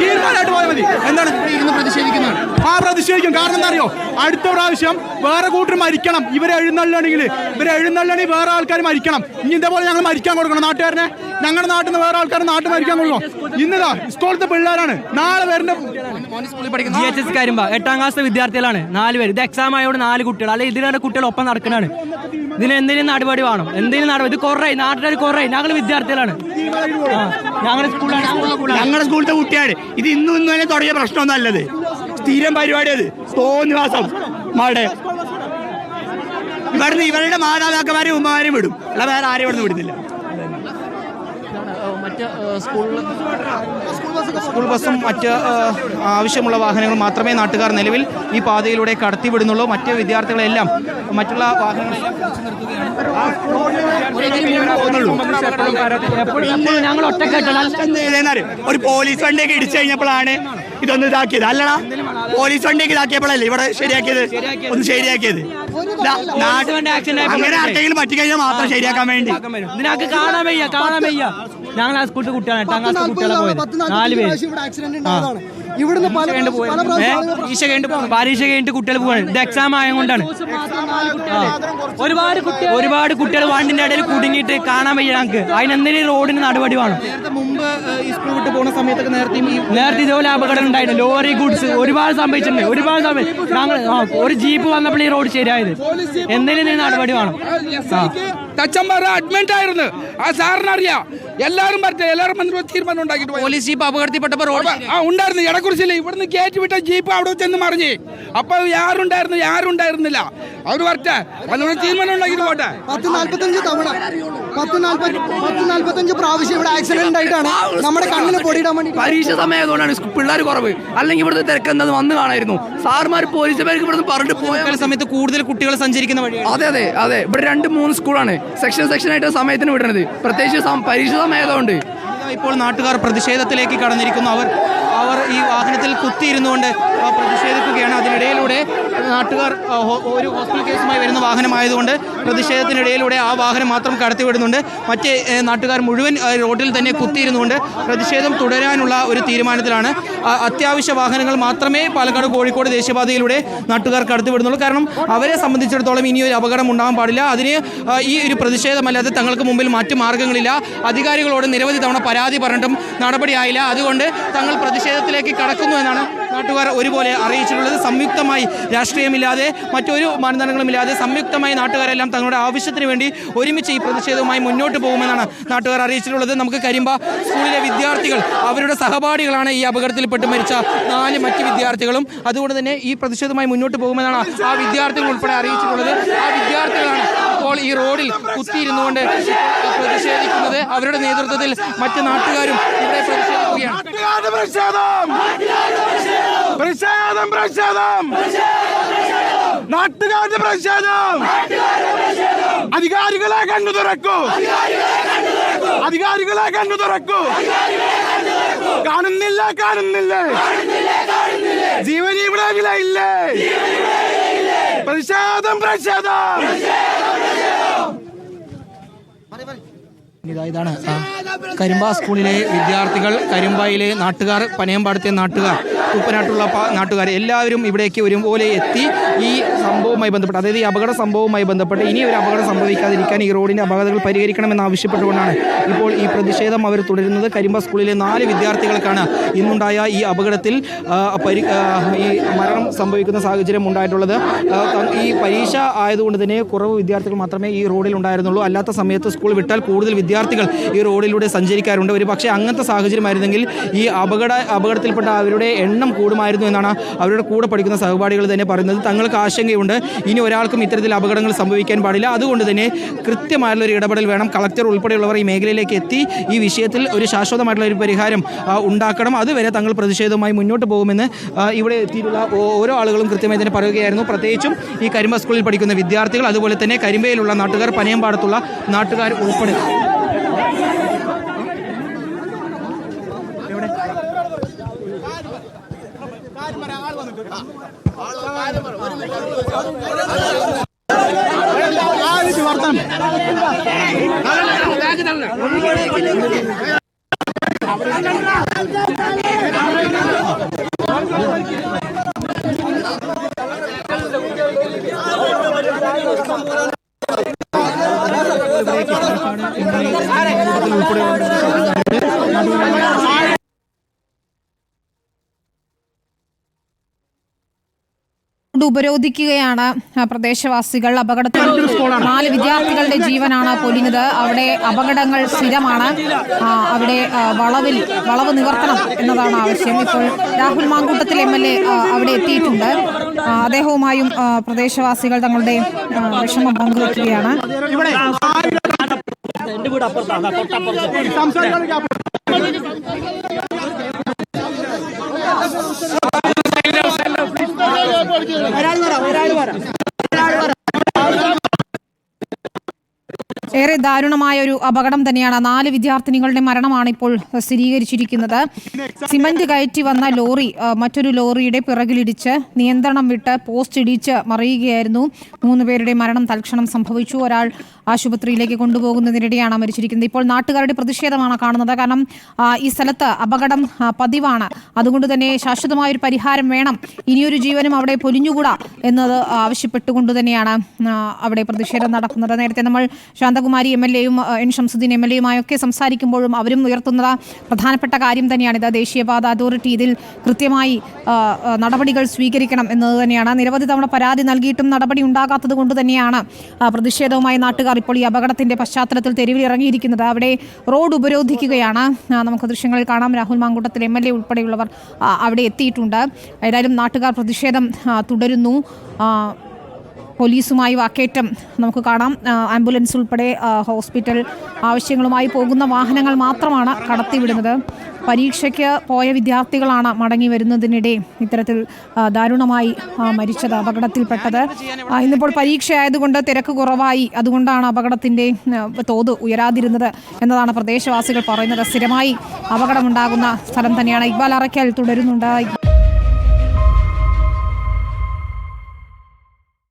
തീരുമാനമായിട്ട് പോയാൽ മതി എന്താണ് ഇരുന്ന് പ്രതിഷേധിക്കുന്നതാണ് ആ. പ്രതിഷേധിക്കും കാരണം എന്താ അറിയോ അടുത്ത പ്രാവശ്യം വേറെ കൂട്ടർ മരിക്കണം. ഇവരെ എഴുന്നള്ളണെങ്കിൽ ഇവരെ എഴുന്നള്ളണെങ്കിൽ വേറെ ആൾക്കാർ മരിക്കണം. ഇനി ഇതേപോലെ ഞങ്ങൾ മരിക്കാൻ കൊടുക്കണം. നാട്ടുകാരനെ ഞങ്ങളുടെ നാട്ടിൽ നിന്ന് വേറെ ആൾക്കാർ നാട്ടിൽ മരിക്കാൻ കൊടുക്കണം. ഇന്നതാ സ്കൂളത്തെ പിള്ളേരാണ്. നാളെ വരുന്ന ജി എച്ച് എസ് കാര്യം എട്ടാം ക്ലാസ് വിദ്യാർത്ഥികളാണ്. നാല് പേര്. ഇത് എക്സാം ആയതുകൊണ്ട് നാല് കുട്ടികൾ അല്ലെങ്കിൽ ഇതിലാണ് കുട്ടികൾ ഒപ്പം നടക്കണാണ് ഇതിന് എന്തെങ്കിലും നടപടി വേണം. എന്തെങ്കിലും നടപടി. ഇത് കുറേ നാട്ടുകാർ കുറേ ഞങ്ങൾ വിദ്യാർത്ഥികളാണ്. ഞങ്ങളുടെ സ്കൂളാണ് ഞങ്ങളുടെ സ്കൂളിലത്തെ കുട്ടിയാണ് ഇത് ഇന്നും ഇന്നും തന്നെ തുടങ്ങിയ പ്രശ്നമൊന്നും അല്ലത് സ്ഥിരം പരിപാടി അത് തോന്നിവാസം. മാടെ ഇവിടുന്ന് ഇവരുടെ മാതാപിതാക്കന്മാരും ഉമ്മമാരും വിടും. അല്ല വേറെ ആരും ഇവിടുന്ന് വിടുന്നില്ല. മറ്റ് സ്കൂൾ സ്കൂൾ ബസ്സും മറ്റ് ആവശ്യമുള്ള വാഹനങ്ങൾ മാത്രമേ നാട്ടുകാർ നിലവിൽ ഈ പാതയിലൂടെ കടത്തിവിടുന്നുള്ളൂ. മറ്റ് വിദ്യാർത്ഥികളെല്ലാം മറ്റുള്ള വാഹനങ്ങളെല്ലാം ഞങ്ങൾ ഒരു പോലീസ് വണ്ടിയൊക്കെ ഇടിച്ചു കഴിഞ്ഞപ്പോഴാണ് ഇതൊന്ന് ഇതാക്കിയത്. അല്ലടാ പോലീസ് വണ്ടിയൊക്കെ ഇതാക്കിയപ്പോഴല്ലേ ഇവിടെ ശരിയാക്കിയത്? ഒന്ന് ശരിയാക്കിയത്. അങ്ങനെ ആർക്കെങ്കിലും പറ്റിക്കഴിഞ്ഞാൽ മാത്രം ശരിയാക്കാൻ വേണ്ടി. ഇതിനൊക്കെ കാണാൻ വയ്യ കാണാൻ വയ്യ. ഞങ്ങൾ ആ സ്കൂളിൽ കുട്ടികളാണ് എട്ടാം ക്ലാസ് കുട്ടികളെ പോയത്. നാല് പേര്. ഇവിടുന്ന് പരീക്ഷ കഴിഞ്ഞിട്ട് പരീക്ഷ കഴിഞ്ഞിട്ട് കുട്ടികൾ പോവാണ്. ഇത് എക്സാം ആയതുകൊണ്ടാണ്. ഒരുപാട് കുട്ടികൾ ഒരുപാട് കുട്ടികൾ വണ്ടിന്റെ ഇടയിൽ കുടുങ്ങിയിട്ട് കാണാൻ വയ്യ ഞങ്ങൾക്ക്. അതിനെന്തെങ്കിലും റോഡിന് നടപടി വേണം? നേരത്തെ മുമ്പ് സ്കൂൾ വിട്ട് പോകുന്ന സമയത്തൊക്കെ നേരത്തെ നേരത്തെ ഇതുപോലെ അപകടം ഉണ്ടായിരുന്നു. ലോറി ഗുഡ്സ് ഒരുപാട് സംഭവിച്ചിട്ടുണ്ട്. ഒരുപാട് സംഭവിച്ചു ഞങ്ങൾ ഒരു ജീപ്പ് വന്നപ്പോൾ ഈ റോഡ് ശരിയായത്. എന്തെങ്കിലും നടപടി വേണം? തച്ചന്മാർ അഡ്മിറ്റ് ആയിരുന്നു. ആ സാറിന് അറിയാം. എല്ലാവരും പറഞ്ഞ എല്ലാവരും വന്നിട്ട് തീരുമാനം ഉണ്ടാക്കിയിട്ട്. പോലീസ് ജീപ്പ് അപകടത്തിൽപ്പെട്ടപ്പോൾ റോഡ് ആ ഉണ്ടായിരുന്നു ഇടക്കുറിച്ചില്ല. ഇവിടുന്ന് കയറ്റി വിട്ട ജീപ്പ് അവിടെ ചെന്ന് മറിഞ്ഞ്. അപ്പൊ ആരുണ്ടായിരുന്നു ആരുണ്ടായിരുന്നില്ല. അവർ വരട്ടെ അതുകൊണ്ട് തീരുമാനം ഉണ്ടാക്കിയിട്ട് പോട്ടെ. പത്ത് നാല്പത്തഞ്ച് തവണ. പത്ത് നാല്പത്തി പത്ത് നാല്പത്തഞ്ച് പ്രാവശ്യം ഇവിടെ ആക്സിഡന്റ് ആയിട്ടാണ് നമ്മുടെ കണ്ണിന് പൊടിയിടാൻ വേണ്ടി പരീക്ഷ സമയമായതുകൊണ്ടാണ് പിള്ളേർ കുറവ്. അല്ലെങ്കിൽ ഇവിടുത്തെ തിരക്ക് എന്താ വന്ന് കാണായിരുന്നു. സാർമാർ പോലീസുകാർക്ക് ഇവിടുന്ന് പറഞ്ഞിട്ട് പോയാൽ പകൽ സമയത്ത് കൂടുതൽ കുട്ടികൾ സഞ്ചരിക്കുന്ന വഴി അതെ അതെ അതെ. ഇവിടെ രണ്ട് മൂന്ന് സ്കൂളാണ് സെക്ഷൻ സെക്ഷൻ ആയിട്ട് സമയത്തിന് വിടുന്നത് പ്രത്യേകിച്ച് പരീക്ഷ സമയമായതുകൊണ്ട് ഇപ്പോൾ നാട്ടുകാർ പ്രതിഷേധത്തിലേക്ക് കടന്നിരിക്കുന്നു. അവർ അവർ ഈ വാഹനത്തിൽ കുത്തിയിരുന്നുകൊണ്ട് പ്രതിഷേധിക്കുകയാണ്. അതിനിടയിലൂടെ നാട്ടുകാർ ഒരു ഹോസ്പിറ്റൽ കേസുമായി വരുന്ന വാഹനമായതുകൊണ്ട് പ്രതിഷേധത്തിനിടയിലൂടെ ആ വാഹനം മാത്രം കടത്തിവിടുന്നുണ്ട്. മറ്റ് നാട്ടുകാർ മുഴുവൻ റോഡിൽ തന്നെ കുത്തിയിരുന്നുകൊണ്ട് പ്രതിഷേധം തുടരാനുള്ള ഒരു തീരുമാനത്തിലാണ്. അത്യാവശ്യ വാഹനങ്ങൾ മാത്രമേ പാലക്കാട് കോഴിക്കോട് ദേശീയപാതയിലൂടെ നാട്ടുകാർ കടത്തിവിടുന്നുള്ളൂ. കാരണം അവരെ സംബന്ധിച്ചിടത്തോളം ഇനി ഒരു അപകടം ഉണ്ടാകാൻ പാടില്ല. അതിന് ഈ ഒരു പ്രതിഷേധമല്ലാതെ തങ്ങൾക്ക് മുമ്പിൽ മറ്റു മാർഗങ്ങളില്ല അധികാരികളോട് നിരവധി തവണ പരാതി പറഞ്ഞിട്ടും നടപടിയായില്ല. അതുകൊണ്ട് തങ്ങൾ പ്രതിഷേധത്തിലേക്ക് കടക്കുന്നു എന്നാണ് നാട്ടുകാർ ഒരുപോലെ അറിയിച്ചിട്ടുള്ളത്. സംയുക്തമായി രാഷ്ട്രീയമില്ലാതെ മറ്റൊരു മാനദണ്ഡങ്ങളുമില്ലാതെ സംയുക്തമായി നാട്ടുകാരെല്ലാം തങ്ങളുടെ ആവശ്യത്തിന് വേണ്ടി ഒരുമിച്ച് ഈ പ്രതിഷേധവുമായി മുന്നോട്ട് പോകുമെന്നാണ് നാട്ടുകാർ അറിയിച്ചിട്ടുള്ളത്. നമുക്ക് കരിമ്പ സ്കൂളിലെ വിദ്യാർത്ഥികൾ അവരുടെ സഹപാഠികളാണ് ഈ അപകടത്തിൽപ്പെട്ട് മരിച്ച നാല് മറ്റ് വിദ്യാർത്ഥികളും. അതുകൊണ്ട് തന്നെ ഈ പ്രതിഷേധവുമായി മുന്നോട്ട് പോകുമെന്നാണ് ആ വിദ്യാർത്ഥികൾ ഉൾപ്പെടെ അറിയിച്ചിട്ടുള്ളത്. ആ വിദ്യാർത്ഥികളാണ് ഇപ്പോൾ ഈ റോഡിൽ കുത്തിയിരുന്നുകൊണ്ട് പ്രതിഷേധിക്കുന്നത് അവരുടെ നേതൃത്വത്തിൽ മറ്റ് നാട്ടുകാരും ഇവിടെ പ്രതിഷേധിക്കുകയാണ്. അധികാരികളെ കണ്ടു തുറക്കൂ! അധികാരികളെ കണ്ടു തുറക്കൂ! കാണുന്നില്ല കാണുന്നില്ലേ! ജീവനി ഇവിടെ വിലയില്ലേ പ്രതിഷേധം പ്രതിഷേധം! ഇതാ ഇതാണ്. കരിമ്പ സ്കൂളിലെ വിദ്യാർത്ഥികൾ കരിമ്പായിലെ നാട്ടുകാർ പനയമ്പാടത്തെ നാട്ടുകാർ ഉപ്പനാട്ടുള്ള പ- നാട്ടുകാർ എല്ലാവരും ഇവിടേക്ക് ഒരുപോലെ എത്തി ഈ സംഭവവുമായി ബന്ധപ്പെട്ട് അതായത് ഈ അപകട സംഭവവുമായി ബന്ധപ്പെട്ട് ഇനി ഒരു അപകടം സംഭവിക്കാതിരിക്കാൻ ഈ റോഡിന്റെ അപകടങ്ങൾ പരിഹരിക്കണമെന്ന് ആവശ്യപ്പെട്ടുകൊണ്ടാണ് ഇപ്പോൾ ഈ പ്രതിഷേധം അവർ തുടരുന്നത്. കരിമ്പ സ്കൂളിലെ നാല് വിദ്യാർത്ഥികൾക്കാണ് ഇന്നുണ്ടായ ഈ അപകടത്തിൽ പരി ഈ മരണം സംഭവിക്കുന്ന സാഹചര്യം ഉണ്ടായിട്ടുള്ളത്. ഈ പരീക്ഷ ആയതുകൊണ്ട് തന്നെ കുറവ് വിദ്യാർത്ഥികൾ മാത്രമേ ഈ റോഡിൽ ഉണ്ടായിരുന്നുള്ളൂ. അല്ലാത്ത സമയത്ത് സ്കൂൾ വിട്ടാൽ കൂടുതൽ വിദ്യാർത്ഥികൾ ഈ റോഡിലൂടെ സഞ്ചരിക്കാറുണ്ട്. ഒരു പക്ഷേ അങ്ങനത്തെ സാഹചര്യമായിരുന്നെങ്കിൽ ഈ അപകട അപകടത്തിൽപ്പെട്ട അവരുടെ എണ്ണം കൂടുമായിരുന്നു എന്നാണ് അവരുടെ കൂടെ പഠിക്കുന്ന സഹപാഠികൾ തന്നെ പറയുന്നത്. തങ്ങൾക്ക് ആശങ്കയുണ്ട്. ഇനി ഒരാൾക്കും ഇത്തരത്തിൽ അപകടങ്ങൾ സംഭവിക്കാൻ പാടില്ല. അതുകൊണ്ട് തന്നെ കൃത്യമായിട്ടുള്ള ഒരു ഇടപെടൽ വേണം. കളക്ടർ ഉൾപ്പെടെയുള്ളവർ ഈ മേഖലയിലേക്ക് എത്തി ഈ വിഷയത്തിൽ ഒരു ശാശ്വതമായിട്ടുള്ള ഒരു പരിഹാരം ഉണ്ടാക്കണം. അതുവരെ തങ്ങൾ പ്രതിഷേധവുമായി മുന്നോട്ട് പോകുമെന്ന് ഇവിടെ എത്തിയിട്ടുള്ള ഓരോ ആളുകളും കൃത്യമായി തന്നെ പറയുകയായിരുന്നു. പ്രത്യേകിച്ചും ഈ കരിമ്പ സ്കൂളിൽ പഠിക്കുന്ന വിദ്യാർത്ഥികൾ അതുപോലെ തന്നെ കരിമ്പയിലുള്ള നാട്ടുകാർ പനയം പാടത്തുള്ള നാട്ടുകാർ ഉൾപ്പെടെ. வருத்தம் കൊണ്ട് ഉപരോധിക്കുകയാണ് പ്രദേശവാസികൾ അപകടത്തിൽ നാല് വിദ്യാർത്ഥികളുടെ ജീവനാണ് പൊലിഞ്ഞത് അവിടെ അപകടങ്ങൾ സ്ഥിരമാണ് അവിടെ വളവിൽ വളവ് നിവർത്തണം എന്നതാണ് ആവശ്യം ഇപ്പോൾ Rahul Mankoottathil M L A അവിടെ എത്തിയിട്ടുണ്ട് അദ്ദേഹവുമായും പ്രദേശവാസികൾ തങ്ങളുടെ വിഷമം പങ്കുവയ്ക്കുകയാണ് ഇവിടെ ഏറെ ദാരുണമായ ഒരു അപകടം തന്നെയാണ്. നാല് വിദ്യാർത്ഥിനികളുടെ മരണമാണ് ഇപ്പോൾ സ്ഥിരീകരിച്ചിരിക്കുന്നത്. സിമന്റ് കയറ്റി വന്ന ലോറി മറ്റൊരു ലോറിയുടെ പിറകിലിടിച്ച് നിയന്ത്രണം വിട്ട് പോസ്റ്റ് ഇടിച്ച് മറിയുകയായിരുന്നു. മൂന്ന് പേരുടെ മരണം തൽക്ഷണം സംഭവിച്ചു. ഒരാൾ ആശുപത്രിയിലേക്ക് കൊണ്ടുപോകുന്നതിനിടെയാണ് മരിച്ചിരിക്കുന്നത്. ഇപ്പോൾ നാട്ടുകാരുടെ പ്രതിഷേധമാണ് കാണുന്നത്. കാരണം ഈ സ്ഥലത്ത് അപകടം പതിവാണ്. അതുകൊണ്ട് തന്നെ ശാശ്വതമായ ഒരു പരിഹാരം വേണം. ഇനിയൊരു ജീവനും അവിടെ പൊലിഞ്ഞുകൂടാ എന്നത് ആവശ്യപ്പെട്ടുകൊണ്ട് തന്നെയാണ് അവിടെ പ്രതിഷേധം നടക്കുന്നത്. നേരത്തെ നമ്മൾ ശാന്തകുമാരി എം എൽ എയും എൻ ഷംസുദ്ദീൻ എം എൽ എയുമായൊക്കെ സംസാരിക്കുമ്പോഴും അവരും ഉയർത്തുന്ന പ്രധാനപ്പെട്ട കാര്യം തന്നെയാണ്. തന്നെയാണിത് ദേശീയപാത അതോറിറ്റി ഇതിൽ കൃത്യമായി നടപടികൾ സ്വീകരിക്കണം എന്നത് തന്നെയാണ്. നിരവധി തവണ പരാതി നൽകിയിട്ടും നടപടി ഉണ്ടാകാത്തത് കൊണ്ട് തന്നെയാണ് പ്രതിഷേധവുമായി നാട്ടുകാർ ഇപ്പോൾ ഈ അപകടത്തിന്റെ പശ്ചാത്തലത്തിൽ തെരുവിൽ ഇറങ്ങിയിരിക്കുന്നത്. അവിടെ റോഡ് ഉപരോധിക്കുകയാണ്. നമുക്ക് ദൃശ്യങ്ങളിൽ കാണാം. Rahul Mankoottathil M L A ഉൾപ്പെടെയുള്ളവർ അവിടെ എത്തിയിട്ടുണ്ട്. ഏതായാലും നാട്ടുകാർ പ്രതിഷേധം തുടരുന്നു. പോലീസുമായി വാക്കേറ്റം. നമുക്ക് കാണാം ആംബുലൻസ് ഉൾപ്പെടെ ഹോസ്പിറ്റൽ ആവശ്യങ്ങളുമായി പോകുന്ന വാഹനങ്ങൾ മാത്രമാണ് കടത്തിവിടുന്നത്. പരീക്ഷയ്ക്ക് പോയ വിദ്യാർത്ഥികളാണ് മടങ്ങി വരുന്നതിനിടെ ഇത്തരത്തിൽ ദാരുണമായി മരിച്ചത് അപകടത്തിൽപ്പെട്ടത്. ഇന്നിപ്പോൾ പരീക്ഷ ആയതുകൊണ്ട് തിരക്ക് കുറവായി. അതുകൊണ്ടാണ് അപകടത്തിന്റെ തോത് ഉയരാതിരുന്നത് എന്നതാണ് പ്രദേശവാസികൾ പറയുന്നത്. സ്ഥിരമായി അപകടമുണ്ടാകുന്ന സ്ഥലം തന്നെയാണ്. ഇക്ബാൽ അറയ്ക്കൽ തുടരുന്നുണ്ട്.